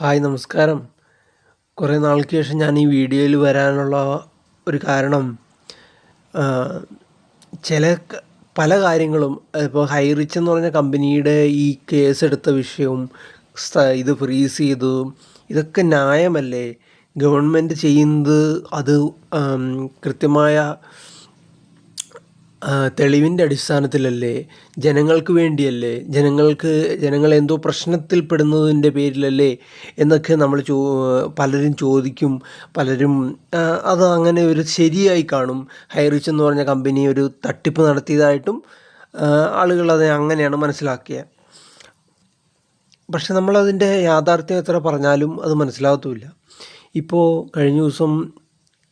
Hi നമസ്കാരം. കുറേ നാൾക്ക് ശേഷം ഞാൻ ഈ വീഡിയോയിൽ വരാനുള്ള ഒരു കാരണം ചില പല കാര്യങ്ങളും. ഇപ്പോൾ ഹൈറിച്ച് എന്ന് പറഞ്ഞ കമ്പനിയുടെ ഈ കേസ് എടുത്ത വിഷയവും ഇത് ഫ്രീസ് ചെയ്തു ഇതൊക്കെ ന്യായമല്ലേ? ഗവൺമെന്റ് ചെയ്യുന്നത് അത് കൃത്യമായ തെളിവിന്റെ അടിസ്ഥാനത്തിലല്ലേ ജനങ്ങൾക്ക് വേണ്ടിയല്ലേ? ജനങ്ങൾക്ക് ജനങ്ങൾ എന്തോ പ്രശ്നത്തിൽപ്പെടുന്നതിന്റെ പേരിലല്ലേ എന്നൊക്കെ നമ്മൾ ചോ പലരും ചോദിക്കും പലരും അത് അങ്ങനെ ഒരു ശരിയായി കാണും. ഹൈറിച്ച് എന്ന് പറഞ്ഞ കമ്പനി ഒരു തട്ടിപ്പ് നടത്തിയതായിട്ടും ആളുകൾ അത് അങ്ങനെയാണ് മനസ്സിലാക്കിയത് പക്ഷെ നമ്മളതിന്റെ യാഥാർത്ഥ്യം എത്ര പറഞ്ഞാലും അത് മനസ്സിലാകത്തുമില്ല. ഇപ്പോൾ കഴിഞ്ഞ ദിവസം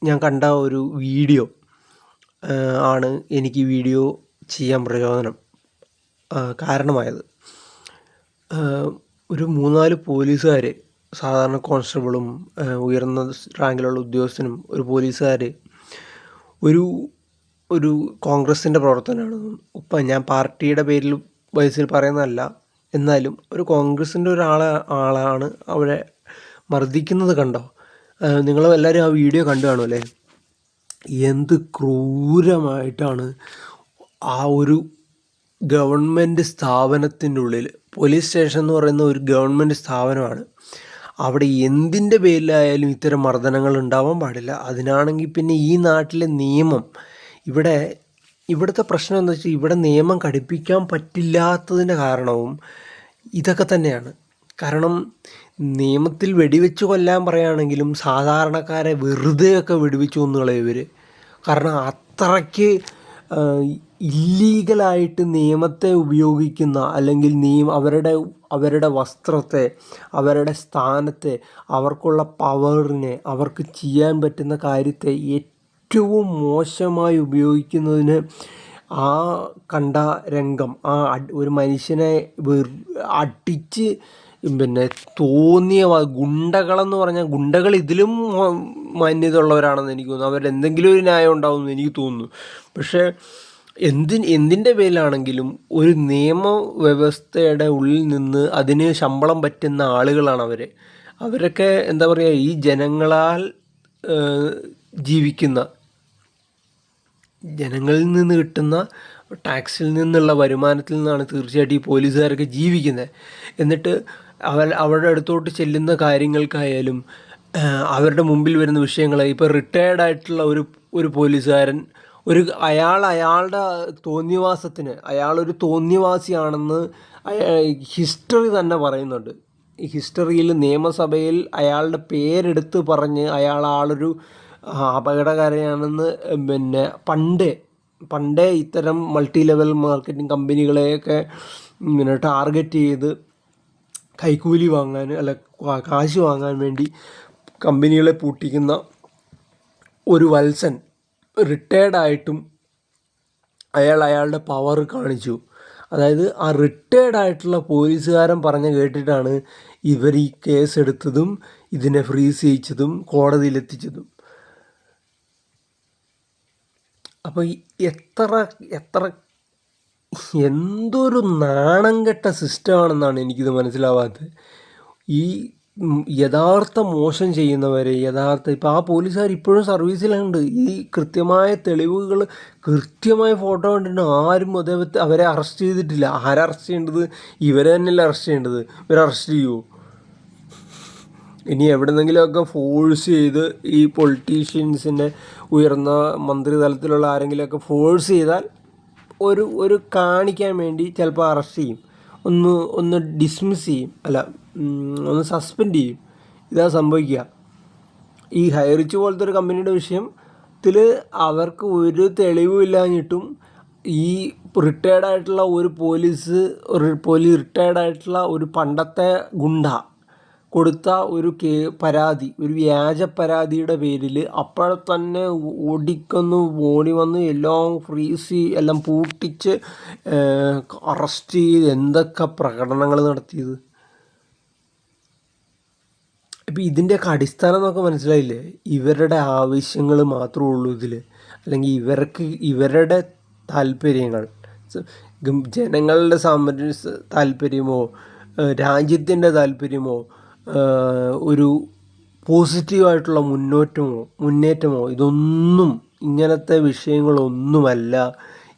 ഞാൻ കണ്ട ഒരു വീഡിയോ ആണ് എനിക്ക് വീഡിയോ ചെയ്യാൻ പ്രചോദനം കാരണമായത്. ഒരു മൂന്നാൽ പോലീസുകാർ സാധാരണ കോൺസ്റ്റബിളും ഉയർന്ന റാങ്കിലുള്ള ഉദ്യോഗസ്ഥനും ഒരു പോലീസുകാർ ഒരു ഒരു കോൺഗ്രസിന്റെ പ്രവർത്തനമാണ് ഇപ്പം ഞാൻ പാർട്ടിയുടെ പേരിൽ വയസ്സിൽ പറയുന്നതല്ല എന്നാലും ഒരു കോൺഗ്രസിന്റെ ഒരാളെ ആളാണ് അവരെ മർദ്ദിക്കുന്നത് കണ്ടോ? നിങ്ങളെല്ലാവരും ആ വീഡിയോ കണ്ടു കാണുമല്ലേ എന്ത് ക്രൂരമായിട്ടാണ് ആ ഒരു ഗവൺമെന്റ് സ്ഥാപനത്തിനുള്ളിൽ പോലീസ് സ്റ്റേഷൻ എന്ന് പറയുന്ന ഒരു ഗവൺമെന്റ് സ്ഥാപനമാണ്. അവിടെ എന്തിന്റെ പേരിലായാലും ഇത്തരം മർദ്ദനങ്ങൾ ഉണ്ടാവാൻ പാടില്ല. അതിനാണെങ്കിൽ പിന്നെ ഈ നാട്ടിലെ നിയമം ഇവിടെ ഇവിടുത്തെ പ്രശ്നം എന്താ വെച്ചാൽ ഇവിടെ നിയമം ഘടിപ്പിക്കാൻ പറ്റില്ലാത്തതിന്റെ കാരണവും ഇതൊക്കെ തന്നെയാണ്. കാരണം നിയമത്തിൽ വെടിവെച്ച് കൊല്ലാൻ പറയുകയാണെങ്കിലും സാധാരണക്കാരെ വെറുതെയൊക്കെ വെടിവെച്ച് കൊന്നുകളയും ഇവർ കാരണം അത്രയ്ക്ക് ഇല്ലീഗലായിട്ട് നിയമത്തെ ഉപയോഗിക്കുന്ന അല്ലെങ്കിൽ നിയമ അവരുടെ അവരുടെ വസ്ത്രത്തെ അവരുടെ സ്ഥാനത്തെ അവർക്കുള്ള പവറിനെ അവർക്ക് ചെയ്യാൻ പറ്റുന്ന കാര്യത്തെ ഏറ്റവും മോശമായി ഉപയോഗിക്കുന്നതിന് ആ കണ്ട രംഗം ആ ഒരു മനുഷ്യനെ അടിച്ച് പിന്നെ തോന്നിയ ഗുണ്ടകളെന്ന് പറഞ്ഞാൽ ഗുണ്ടകൾ ഇതിലും മാന്യത ഉള്ളവരാണെന്ന് എനിക്ക് തോന്നുന്നു. അവരുടെ എന്തെങ്കിലും ഒരു ന്യായം ഉണ്ടാവുമെന്ന് എനിക്ക് തോന്നുന്നു. പക്ഷേ എന്തിന് എന്തിന്റെ പേരിലാണെങ്കിലും ഒരു നിയമവ്യവസ്ഥയുടെ ഉള്ളിൽ നിന്ന് അതിന് ശമ്പളം പറ്റുന്ന ആളുകളാണ് അവർ അവരൊക്കെ എന്താ പറയുക ഈ ജനങ്ങളാൽ ജീവിക്കുന്ന ജനങ്ങളിൽ നിന്ന് കിട്ടുന്ന ടാക്സിൽ നിന്നുള്ള വരുമാനത്തിൽ നിന്നാണ് തീർച്ചയായിട്ടും ഈ പോലീസുകാരൊക്കെ ജീവിക്കുന്നത് എന്നിട്ട് അവർ അവരുടെ അടുത്തോട്ട് ചെല്ലുന്ന കാര്യങ്ങൾക്കായാലും അവരുടെ മുമ്പിൽ വരുന്ന വിഷയങ്ങൾ ഇപ്പോൾ റിട്ടയേർഡ് ആയിട്ടുള്ള ഒരു ഒരു പോലീസുകാരൻ ഒരു അയാൾ അയാളുടെ തോന്നിവാസത്തിന് അയാളൊരു തോന്നിവാസിയാണെന്ന് ഹിസ്റ്ററി തന്നെ പറയുന്നുണ്ട്. ഹിസ്റ്ററിയിൽ നിയമസഭയിൽ അയാളുടെ പേരെടുത്ത് പറഞ്ഞ് അയാൾ ആളൊരു അപകടകാരിയാണെന്ന് പിന്നെ പണ്ടേ പണ്ടേ ഇത്തരം മൾട്ടി ലെവൽ മാർക്കറ്റിംഗ് കമ്പനികളെയൊക്കെ പിന്നെ ടാർഗറ്റ് ചെയ്ത് കൈക്കൂലി വാങ്ങാൻ അല്ല കാശ് വാങ്ങാൻ വേണ്ടി കമ്പനികളെ പൂട്ടിക്കുന്ന ഒരു വത്സൻ റിട്ടയർഡ് ആയിട്ടും അയാൾ അയാളുടെ പവർ കാണിച്ചു. അതായത് ആ റിട്ടയർഡ് ആയിട്ടുള്ള പോലീസുകാരൻ പറഞ്ഞ കേട്ടിട്ടാണ് ഇവർ ഈ കേസ് എടുത്തതും ഇതിനെ ഫ്രീസ് ചെയ്യിച്ചതും കോടതിയിലെത്തിച്ചതും അപ്പോൾ എത്ര എത്ര എന്തൊരു നാണം കെട്ട സിസ്റ്റമാണെന്നാണ് എനിക്കിത് മനസ്സിലാവാത്തത്. ഈ യഥാർത്ഥ മോശം ചെയ്യുന്നവരെ യഥാർത്ഥ ഇപ്പോൾ ആ പോലീസുകാർ ഇപ്പോഴും സർവീസിലുണ്ട്. ഈ കൃത്യമായ തെളിവുകൾ കൃത്യമായ ഫോട്ടോ കണ്ടിട്ട് ആരും അദ്ദേഹത്തെ അവരെ അറസ്റ്റ് ചെയ്തിട്ടില്ല. ആരെ അറസ്റ്റ് ചെയ്യേണ്ടത്? ഇവരെ തന്നെയല്ലേ അറസ്റ്റ് ചെയ്യേണ്ടത്? ഇവരെ അറസ്റ്റ് ചെയ്യുമോ ഇനി എവിടെന്നെങ്കിലുമൊക്കെ ഫോഴ്സ് ചെയ്ത് ഈ പൊളിറ്റീഷ്യൻസിന്റെ ഉയർന്ന മന്ത്രിതലത്തിലുള്ള ആരെങ്കിലുമൊക്കെ ഫോഴ്സ് ചെയ്താൽ ഒരു ഒരു കാണിക്കാൻ വേണ്ടി ചിലപ്പോൾ അറസ്റ്റ് ചെയ്യും. ഒന്ന് ഒന്ന് ഡിസ്മിസ് ചെയ്യും. അല്ല ഒന്ന് സസ്പെൻഡ് ചെയ്യും. ഇതാ സംഭവിക്കുക. ഈ ഹൈറിച്ച് പോലത്തെ ഒരു കമ്പനിയുടെ വിഷയത്തിൽ അവർക്ക് ഒരു തെളിവും ഇല്ലാഞ്ഞിട്ടും ഈ റിട്ടയർഡ് ആയിട്ടുള്ള ഒരു പോലീസ് ഒരു പോലീസ് റിട്ടയർഡ് ആയിട്ടുള്ള ഒരു പണ്ടത്തെ ഗുണ്ട കൊടുത്ത ഒരു കേ പരാതി ഒരു വ്യാജ പരാതിയുടെ പേരിൽ അപ്പോൾ തന്നെ ഓടിക്കൊന്ന് ഓടി വന്ന് എല്ലാം ഫ്രീസ് എല്ലാം പൂട്ടിച്ച് അറസ്റ്റ് ചെയ്ത് എന്തൊക്കെ പ്രകടനങ്ങൾ നടത്തിയത്? ഇപ്പം ഇതിന്റെയൊക്കെ അടിസ്ഥാനം എന്നൊക്കെ മനസ്സിലായില്ലേ? ഇവരുടെ ആവശ്യങ്ങൾ മാത്രമേ ഉള്ളൂ ഇതിൽ. അല്ലെങ്കിൽ ഇവർക്ക് ഇവരുടെ താല്പര്യങ്ങൾ. ജനങ്ങളുടെ സാമ്പത്തിക താല്പര്യമോ രാജ്യത്തിന്റെ താല്പര്യമോ ഒരു പോസിറ്റീവായിട്ടുള്ള മുന്നോറ്റമോ മുന്നേറ്റമോ ഇതൊന്നും ഇങ്ങനത്തെ വിഷയങ്ങളൊന്നുമല്ല.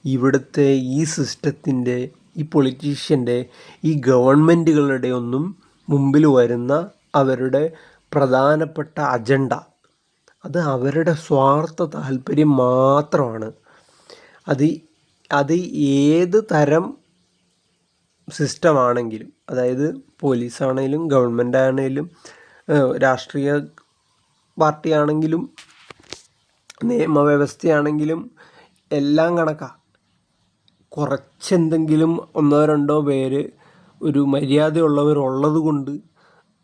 ഇവിടുത്തെ ഈ സിസ്റ്റത്തിന്റെ ഈ പൊളിറ്റീഷ്യന്റെ ഈ ഗവൺമെന്റുകളുടെ ഒന്നും മുമ്പിൽ വരുന്ന അവരുടെ പ്രധാനപ്പെട്ട അജണ്ട. അത് അവരുടെ സ്വാർത്ഥ താല്പര്യം മാത്രമാണ്. അത് അത് ഏത് തരം സിസ്റ്റമാണെങ്കിലും അതായത് പോലീസാണേലും ഗവൺമെന്റ് ആണെങ്കിലും രാഷ്ട്രീയ പാർട്ടിയാണെങ്കിലും നിയമവ്യവസ്ഥയാണെങ്കിലും എല്ലാം കണക്കാണ് കുറച്ചെന്തെങ്കിലും ഒന്നോ രണ്ടോ പേര് ഒരു മര്യാദയുള്ളവരുള്ളത് കൊണ്ട്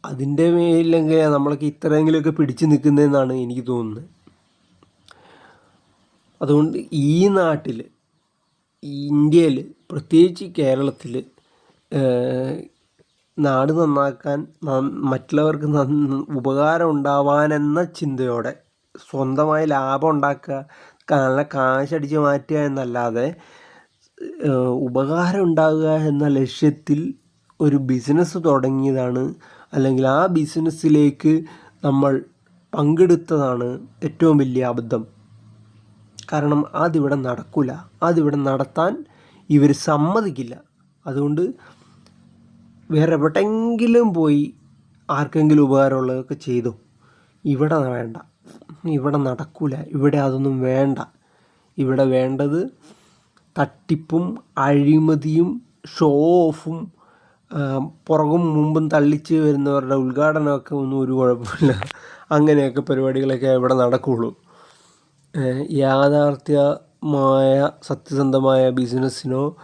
അതിന്റെ മേലെങ്കിൽ നമ്മളൊക്കെ ഇത്രയെങ്കിലുമൊക്കെ പിടിച്ചു നിൽക്കുന്നതെന്നാണ് എനിക്ക് തോന്നുന്നത്. അതുകൊണ്ട് ഈ നാട്ടിൽ ഇന്ത്യയിൽ പ്രത്യേകിച്ച് കേരളത്തിൽ നാട് നന്നാക്കാൻ മറ്റുള്ളവർക്ക് ഉപകാരം ഉണ്ടാവാനെന്ന ചിന്തയോടെ സ്വന്തമായി ലാഭം ഉണ്ടാക്കുക നല്ല കാശടിച്ച് മാറ്റുക എന്നല്ലാതെ ഉപകാരം ഉണ്ടാകുക എന്ന ലക്ഷ്യത്തിൽ ഒരു ബിസിനസ് തുടങ്ങിയതാണ്. അല്ലെങ്കിൽ ആ ബിസിനസ്സിലേക്ക് നമ്മൾ പങ്കെടുത്തതാണ് ഏറ്റവും വലിയ അബദ്ധം. കാരണം അതിവിടെ നടക്കില്ല അതിവിടെ നടത്താൻ ഇവർ സമ്മതിക്കില്ല. അതുകൊണ്ട് വേറെ എവിടെയെങ്കിലും പോയി ആർക്കെങ്കിലും ഉപകാരമുള്ളതൊക്കെ ചെയ്തു. ഇവിടെ വേണ്ട. ഇവിടെ നടക്കില്ല ഇവിടെ അതൊന്നും വേണ്ട. ഇവിടെ വേണ്ടത് തട്ടിപ്പും അഴിമതിയും ഷോ ഓഫും പുറകും മുമ്പും തള്ളിച്ച് വരുന്നവരുടെ ഉദ്ഘാടനമൊക്കെ ഒന്നും ഒരു കുഴപ്പമില്ല. അങ്ങനെയൊക്കെ പരിപാടികളൊക്കെ ഇവിടെ നടക്കുകയുള്ളൂ യാഥാർത്ഥ്യമായ സത്യസന്ധമായ ബിസിനസ്സിനോ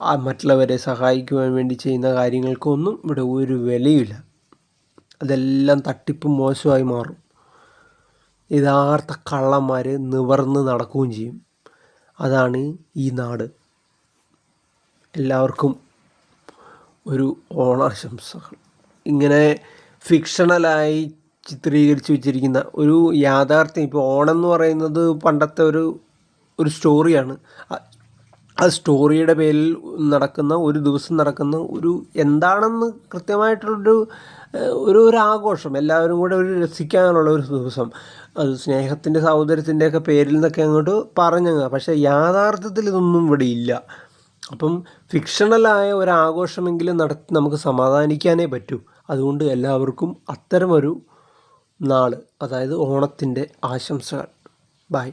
മറ്റുള്ളവരെ സഹായിക്കുവാൻ വേണ്ടി ചെയ്യുന്ന കാര്യങ്ങൾക്കൊന്നും ഇവിടെ ഒരു വിലയില്ല. അതെല്ലാം തട്ടിപ്പും മോശമായി മാറും. യഥാർത്ഥ കള്ളന്മാർ നിവർന്ന് നടക്കുകയും ചെയ്യും. അതാണ് ഈ നാട്. എല്ലാവർക്കും ഒരു ഓണാശംസകൾ. ഇങ്ങനെ ഫിക്ഷണലായി ചിത്രീകരിച്ച് വെച്ചിരിക്കുന്ന ഒരു യാഥാർത്ഥ്യം ഇപ്പോൾ ഓണം എന്ന് പറയുന്നത് പണ്ടത്തെ ഒരു ഒരു സ്റ്റോറിയാണ് ആ സ്റ്റോറിയുടെ പേരിൽ നടക്കുന്ന ഒരു ദിവസം നടക്കുന്ന ഒരു എന്താണെന്ന് കൃത്യമായിട്ടുള്ളൊരു ഒരു ഒരു ആഘോഷം എല്ലാവരും കൂടെ ഒരു രസിക്കാനുള്ള ഒരു ദിവസം. അത് സ്നേഹത്തിന്റെ സൗന്ദര്യത്തിന്റെയൊക്കെ പേരിൽ നിന്നൊക്കെ അങ്ങോട്ട് പറഞ്ഞങ്ങ് പക്ഷേ യാഥാർത്ഥ്യത്തിൽ ഇതൊന്നും ഇവിടെ ഇല്ല. അപ്പം ഫിക്ഷണലായ ഒരു ആഘോഷമെങ്കിലും നടത്തി നമുക്ക് സമാധാനിക്കാനേ പറ്റൂ. അതുകൊണ്ട് എല്ലാവർക്കും അത്തരമൊരു നാൾ അതായത് ഓണത്തിന്റെ ആശംസകൾ. ബായ്